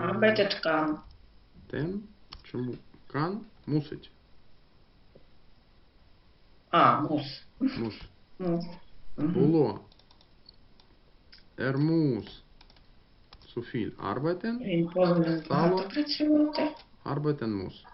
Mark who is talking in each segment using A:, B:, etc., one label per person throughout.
A: Arbeitet kann.
B: Arbeten. Чому? Кан мусить.
A: А.
B: Мус.
A: Muss. Мгм.
B: Було. Zu viel arbeiten.
A: Він повинен
B: Стало.
A: працювати.
B: Arbeiten muss.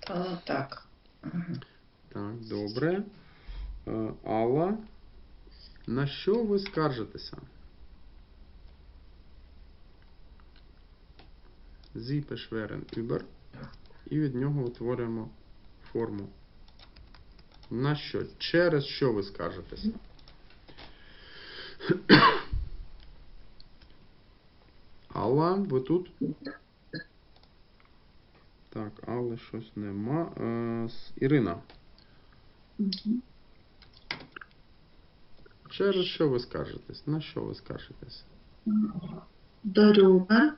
A: Стало так.
B: Так, добре. Е, Алла. На що ви скаржитеся? Sie beschweren über. І від нього утворюємо форму. На що? Через що ви скаржитеся? Алла, ви тут? Так, Алли щось нема. Е, Ірина. Через що ви скаржитесь? На що ви скаржитесь?
C: Darüber.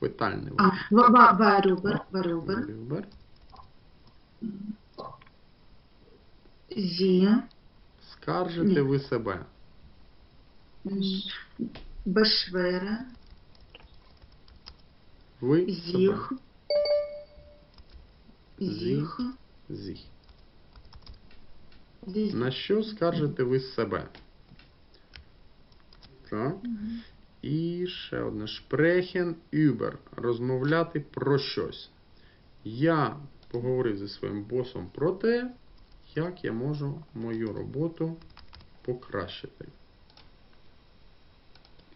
B: Питальний
C: А,
B: вид.
C: ва- ва- Darüber. Darüber.
B: Любер.
C: Sie
B: Скаржите
C: Ні.
B: ви себе.
C: м,
B: Ви
C: sich.
B: себе. Зіх.
C: sich.
B: На що скаржите ви себе? Так.
C: Мгм.
B: І ще одне. Sprechen über. Розмовляти про щось. Я поговорив зі своїм босом про те, як я можу мою роботу покращити.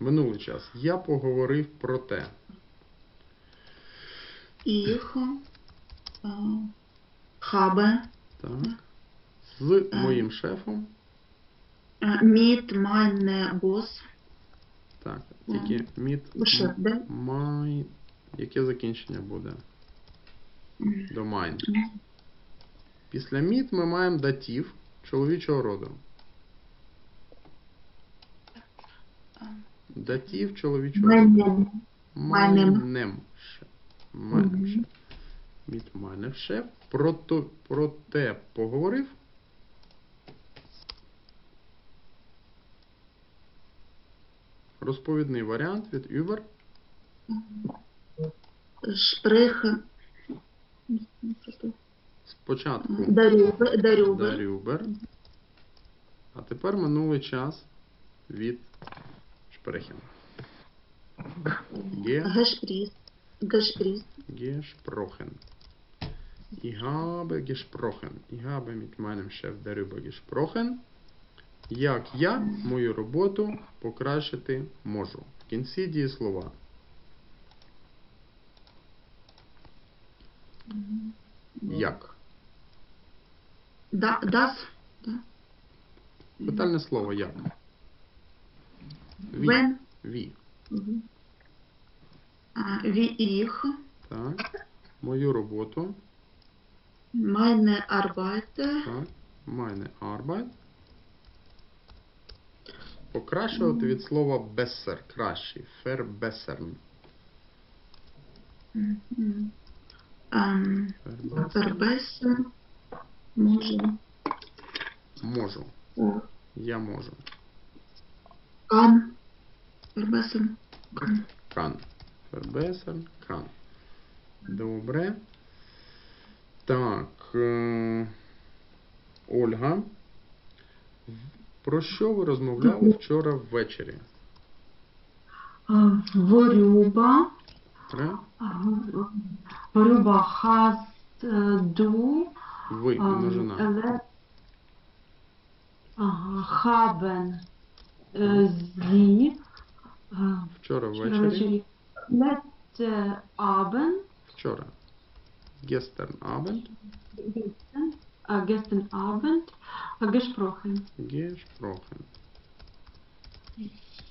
B: Минулий час. Я поговорив про те.
C: Ich habe
B: Так. З моїм шефом.
C: mit meinem Boss
B: тільки мід
C: beschäftigt.
B: май. Яке закінчення буде? До майн. Після мід ми маємо датів чоловічого роду. Датів чоловічого роду.
C: Майнем.
B: Майнем ще. Мід майнем ще. Про те поговорив. Розповідний варіант від Uber.
C: sprechen
B: Спочатку
C: darüber, darüber.
B: Дарюбер. А тепер минулий час від Шпрехен. Ге,
C: Gespräch, Gespräch,
B: gesprochen. Ich habe gesprochen. Ich habe mit meinem Chef darüber gesprochen. Як я мою роботу покращити можу. В кінці дієслова. Як?
C: da, das,
B: Питальне слово як? Ві.
C: wenn,
B: Ві.
C: Wie ich
B: Так. Мою роботу.
C: meine Arbeit
B: Так, meine Arbeit. Покращувати від слова besser, кращий,
C: mhm, ähm,
B: verbessern
C: можем,
B: Можу.
C: äh,
B: Я можу.
C: verbessern kann.
B: Kann. Verbessern, kann. Добре. Так. е, Ольга. Про що ви розмовляли вчора ввечері?
D: Äh, äh, hast äh, du
B: Ви,
D: ähm,
B: множина.
D: äh, Sie äh,
B: Вчора ввечері.
D: letzte Abend
B: Вчора. Gestern Abend.
D: gestern, äh, gestern Abend äh, gesprochen.
B: Gesprochen.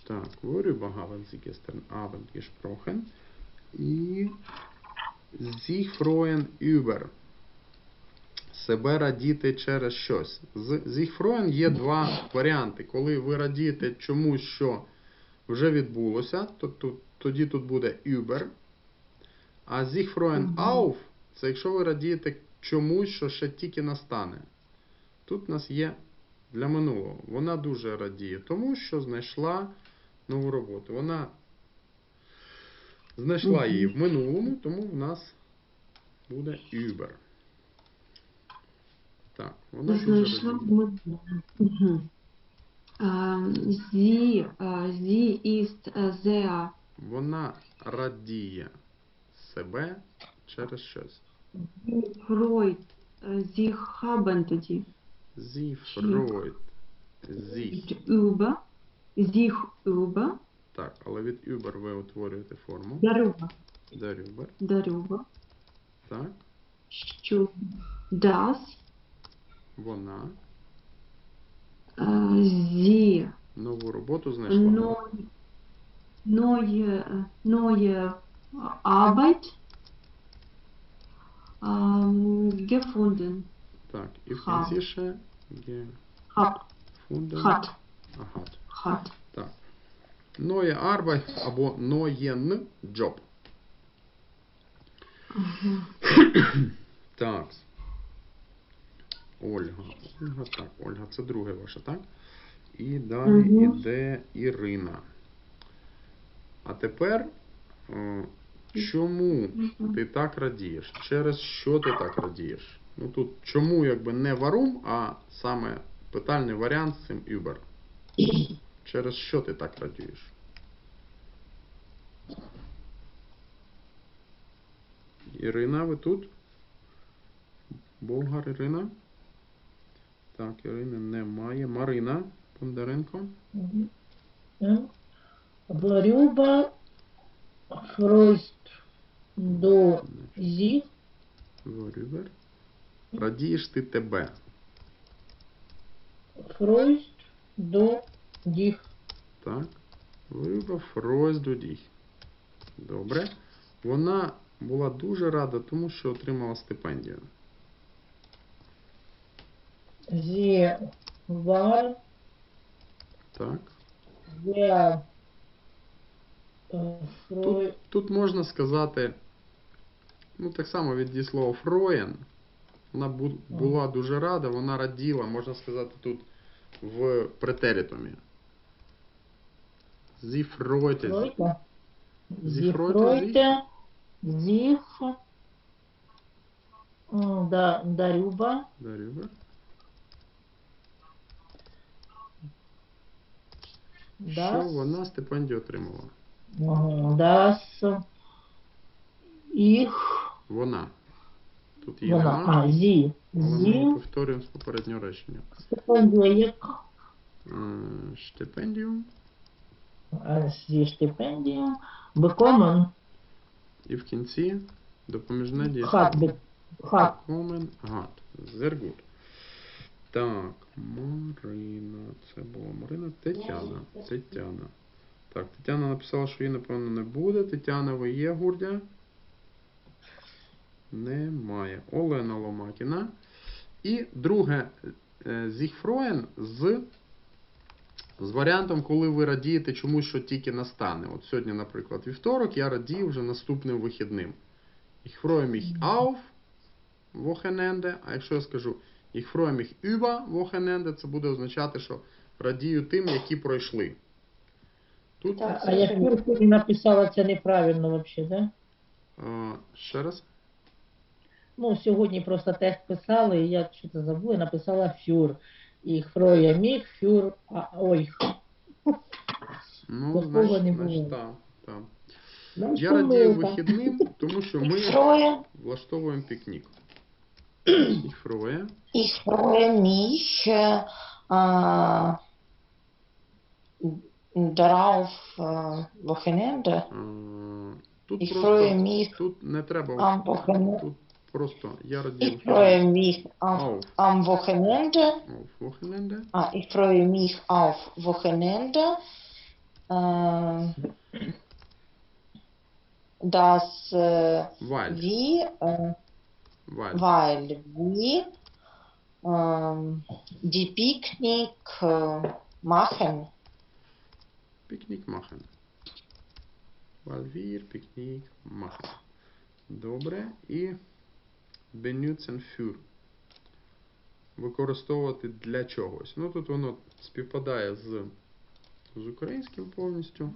B: Так, worüber haben Sie gestern Abend gesprochen? І Sie freuen über. Себе радіти через щось. З sich freuen є два варіанти. Коли ви радієте чомусь, що вже відбулося, то тут, тоді тут буде über. А sich freuen auf це якщо ви радієте чомусь, що ще тільки настане. Тут у нас є для минулого. Вона дуже радіє, тому що знайшла нову роботу. Вона Знайшла її в минулому, тому в нас буде über. Так, вона
D: Знайшла в минулому. Sehr
B: Вона радіє себе через щось.
D: Freut е, sich haben die
B: Sie freut sich.
D: über sich über
B: Так, але від über ви утворюєте форму.
D: darüber
B: Darüber.
D: darüber
B: Так,
D: що das
B: вона
D: е, sie
B: нову роботу знайшла.
D: neu- neue, äh, neue Arbeit ähm, gefunden
B: Так, і в
D: Ха.
B: кінці ще
D: hat.
B: gefunden.
D: Hat.
B: Ага.
D: hat.
B: Так. Neue Arbeit або neuen Job. Так. Ольга. Ольга, так, Ольга, це друге ваше, так? І далі
D: Мгм.
B: іде Ірина. А тепер, е, чому ти так радієш? Через що ти так радієш? Ну тут чому якби не варум, а саме питальний варіант з цим Uber. Через що ти так радієш? Ірина, ви тут? Болгар Ірина? Так, Ірини немає. Марина Бондаренко.
A: М? Darüber freust du sich
B: Радієш ти тебе.
A: freust du dich
B: Так. Ворюбер Фройс Дудіх. Добре. Вона була дуже рада, тому що отримала стипендію.
A: Sie war
B: Так.
A: sehr äh,
B: Тут, тут можна сказати, ну так само від дієслова фроєн. Вона була дуже рада, вона раділа, можна сказати, тут в претеритумі. Зі фройте.
A: freute.
B: Sie
A: Sie
B: freute
A: freute sich äh, da, darüber,
B: Дарюбер. Що вона стипендію отримала?
A: äh, dass
B: Вона. Тут є
A: вона,
B: вона,
A: а, sie,
B: але ми повторюємо з попереднього речення.
A: стипендія,
B: Е, Стипендіум.
A: sie стипендію, bekommen,
B: І в кінці допоміжне дієслово.
A: be-
B: Комен гад. Good. Так, Марина. Це була Марина. Тетяна. Тетяна. Так, Тетяна написала, що її, напевно, не буде. Тетяна, ви є гурдя? Немає. Олена Ломакіна. І друге е, Зігфроєн з, з варіантом, коли ви радієте чомусь, що тільки настане. От сьогодні, наприклад, вівторок, я радію вже наступним вихідним. Ich freue mich auf Wochenende, а якщо я скажу Ich freue mich über Wochenende, це буде означати, що радію тим, які пройшли. Тут
A: а, а я вперше написала це неправильно вообще, да?
B: е, ще раз.
A: Ну, сьогодні просто тест писали, і я щось забула, написала фюр. І фроя міг, фюр, а ой.
B: Ну,
A: Такого
B: значить,
A: не
B: значить,
A: було.
B: так.
A: Ну,
B: Я радію вихідним, тому що ми влаштовуємо пікнік. Freue.
E: ich freue mich äh, äh, darauf äh, Wochenende.
B: е, Тут просто тут не треба. Тут просто я радію
E: Ich freue mich auf,
B: auf,
E: am Wochenende.
B: auf Wochenende.
E: Ah, ich freue mich auf Wochenende. Äh, dass äh,
B: Weil.
E: wir, äh,
B: Weil.
E: weil wir ähm, die Picknick äh, machen.
B: Пікнік machen. Weil wir Picknick machen. Добре. І benutzen für. Використовувати для чогось. Ну тут воно співпадає з, з українським повністю.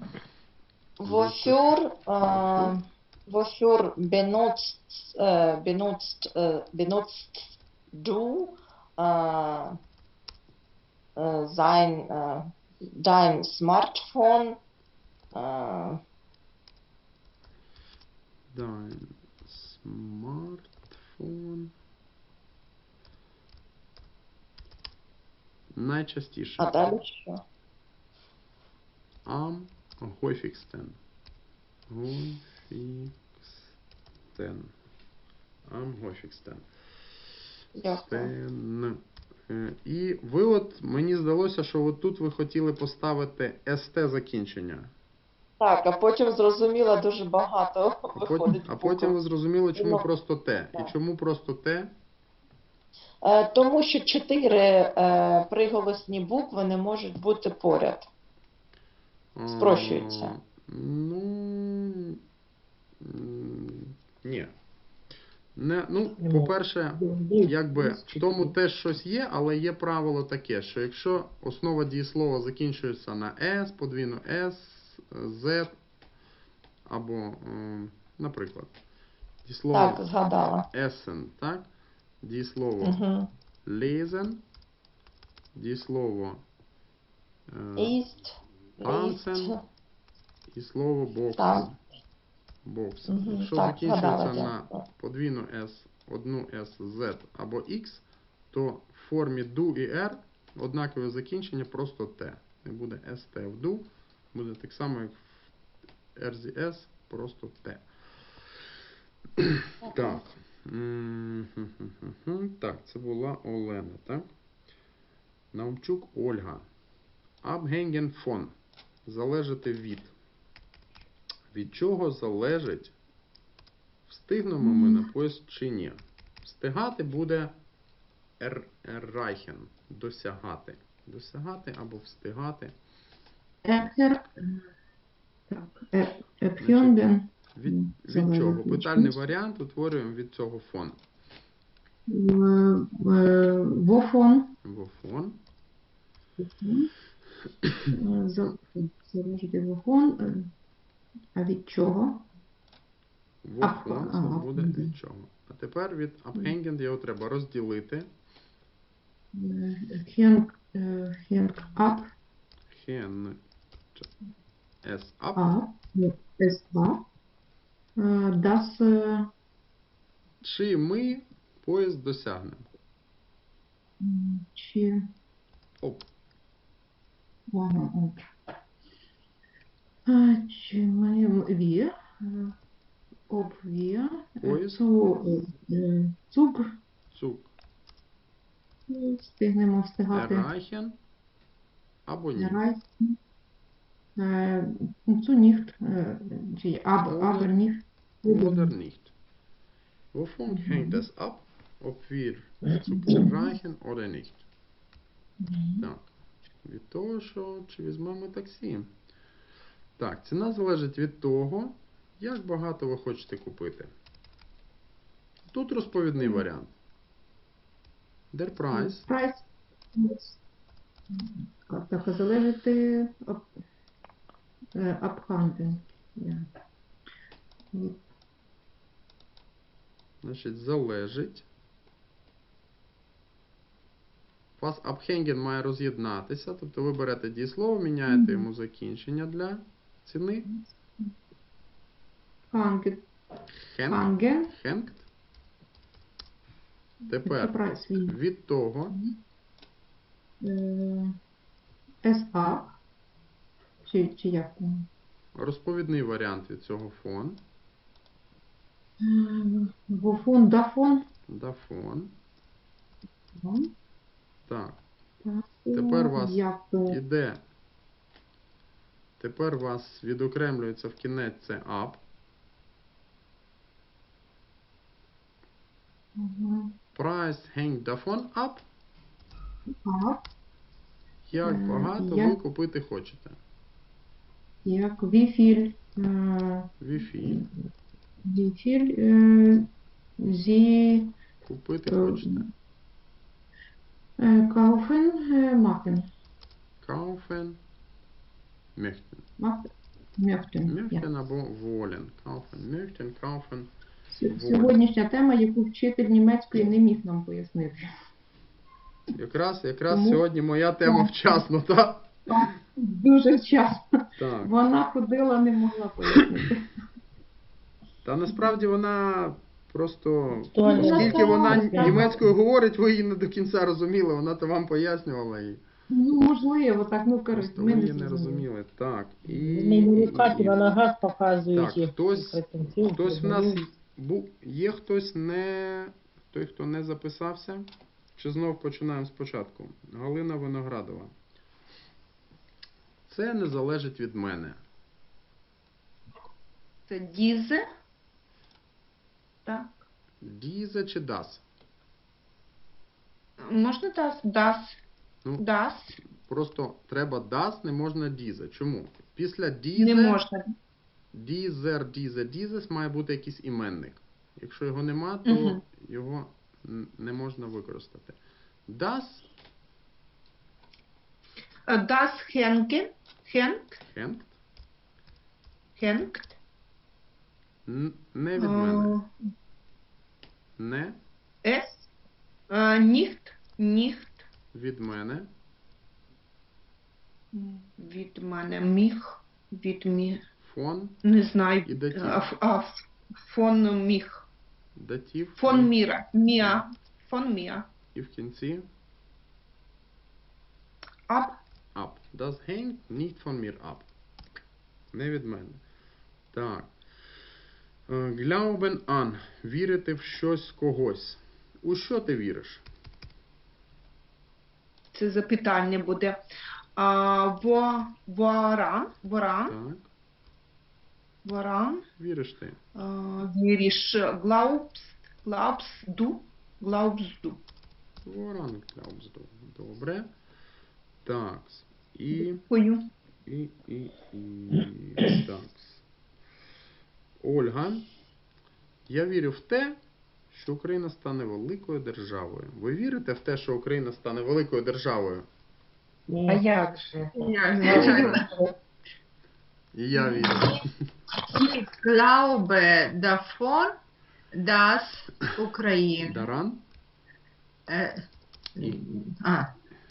E: Wofür, äh, wofür benutzt, äh, benutzt, äh, benutzt du äh, äh, sein, äh, dein Smartphone? Äh,
B: Dein смартфон. Найчастіше.
E: а далі що?
B: Häufigsten. Häufigsten. Am häufigsten.
E: Дякую.
B: Стен. Е, І ви от, мені здалося, що от тут ви хотіли поставити СТ закінчення.
E: Так, а потім зрозуміла дуже багато
B: А потім,
E: виходить.
B: а потім ви зрозуміли, чому
E: Ну,
B: просто Т. І
E: так.
B: чому просто Т?
E: Е, Тому що чотири е, приголосні букви не можуть бути поряд. Спрощується.
B: А, Ну. м, Ні. Не, ну, по-перше,
A: Якби
B: якби в тому теж щось є, але є правило таке, що якщо основа дієслова закінчується на S, подвійно S, Z, або, ем, наприклад, дієслово
E: Так, згадала.
B: essen, так? Дієслово
E: Угу.
B: lesen, дієслово
E: Іст,
B: Танцем. і слово boxen. Boxen.
E: Мгм,
B: Якщо
E: так,
B: закінчується
E: згадала,
B: на подвійну S, одну S, Z або X, то в формі do і R однакове закінчення, просто T. Не буде ST в do, буде так само, як в RZS, просто T. Так. Так, це була Олена, так? Наумчук Ольга. Abhängen von. Залежати від. Від чого залежить, встигнемо ми на поїзд чи ні? Встигати буде er, erreichen. Досягати. Досягати або встигати.
D: Ехер. Так. Е-
B: Від, від чого? Питальний варіант утворюємо від цього фон.
D: Е, е, Вофон.
B: Бо фон.
D: Е, за- Залежить вофон. Е, А від чого?
B: Вофон це буде від чого. А тепер від abhängen його треба розділити.
D: Е, е, хенк ап,
B: Hen S up.
D: с а. Е, Das
B: Чи ми поїзд досягнемо?
D: чи
B: Оп.
D: от. А, Чи ми ві, об ві, е,
B: Поїзд. Цук.
D: е, встигнемо встигати.
B: Erreichen або ні.
D: Райс. Е, Цу ніхт, е, чи
B: Oder- nicht. Wovon hängt es ab, ob wir Zug erreichen oder nicht? Так. Від того, що чи візьмемо таксі. Так, ціна залежить від того, як багато ви хочете купити. Тут розповідний варіант. Der Preis
D: Прайс. Так, залежати об, е. Від-
B: Значить, залежить. Вас abhängen має роз'єднатися, тобто ви берете дієслово, міняєте йому закінчення для ціни. Hängt.
D: Ханген.
B: Hängt. Тепер від того,
D: СА. Чи, чи як?
B: розповідний варіант від цього фон.
D: Е, Вофон, дафон.
B: Дафон. Так, Тепер вас іде. Тепер вас відокремлюється в кінець це up.
D: Ага.
B: Price hängt davon ab.
D: А,
B: Як
D: Е,
B: багато ви купити хочете.
D: Як віфіль. е, Віфіль. е, Зі.
B: купити
D: Е,
B: хочете.
D: Кауфен. е,
B: Kaufen möchten.
F: Мьохтен.
B: Мюхтен або. Кауфен, мюхтен, кауфен.
F: Сь- Сьогоднішня тема, яку вчитель німецької не міг нам пояснити.
B: Якраз, якраз
F: Тому-
B: сьогодні моя тема вчасно, так?
F: Дуже вчасно.
B: Так.
F: Вона ходила, не могла пояснити.
B: Та насправді вона просто. Оскільки вона німецькою говорить, ви її не до кінця розуміли, вона то вам пояснювала і
F: Ну, можливо, так, ну коротше, ми
B: її не розуміли. Так. І,
A: Не мілюкати на ногах показують
B: Так, хтось- Хтось в нас є хтось не той, хто не записався. Чи знов починаємо спочатку? Галина Виноградова. Це не залежить від мене.
D: Це дізе. Так.
B: Дізе чи дас?
D: Можна das? Das.
B: Ну,
D: Das.
B: Просто треба дас, не можна дізе. Чому? Після дізе,
D: Не можна.
B: дізер, дізе, дізес має бути якийсь іменник. Якщо його нема, то
D: Мгм.
B: його не можна використати. Das,
D: Das hängen. Hängt.
B: hängt,
D: Hängt.
B: н- не від мене.
D: Е,
B: Не
D: Es. Е, Nicht. Nicht.
B: від мене.
D: Від мене. Міх. Від мі.
B: Фон,
D: Не знаю.
B: І датів.
D: Е, ф- а, ф- Фон міх.
B: датів.
D: Фон міра. Міа. Фон міа.
B: І в кінці
D: Ab.
B: Das hängt nicht von mir ab. Не від мене. Так. Е, Glauben an. Вірити в щось когось. У що ти віриш?
D: Це запитання буде. А, во, воран. Воран.
B: Так.
D: Воран.
B: Віриш ти.
D: А, Віриш. Glaubst. Glaubst du. Glaubst du.
B: Воран glaubst du. Добре. Так. І,
D: Дякую.
B: і, і, і. Так. Ольга. Я вірю в те, що Україна стане великою державою. Ви вірите в те, що Україна стане великою державою?
G: А як же?
B: І я вірю.
E: Ich glaube davon, dass Ukraine
B: Даран?
E: äh, ah,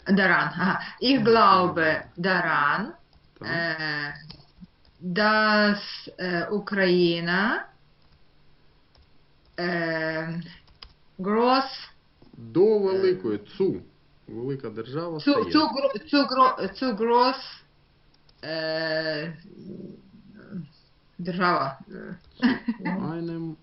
E: daran. Aha. Ich glaube daran, äh, dass äh, Ukraine äh, groß
B: До великої цу. Велика держава
E: zu,
B: стає.
E: gro- zu, zu groß äh, держава.
B: Zu Einem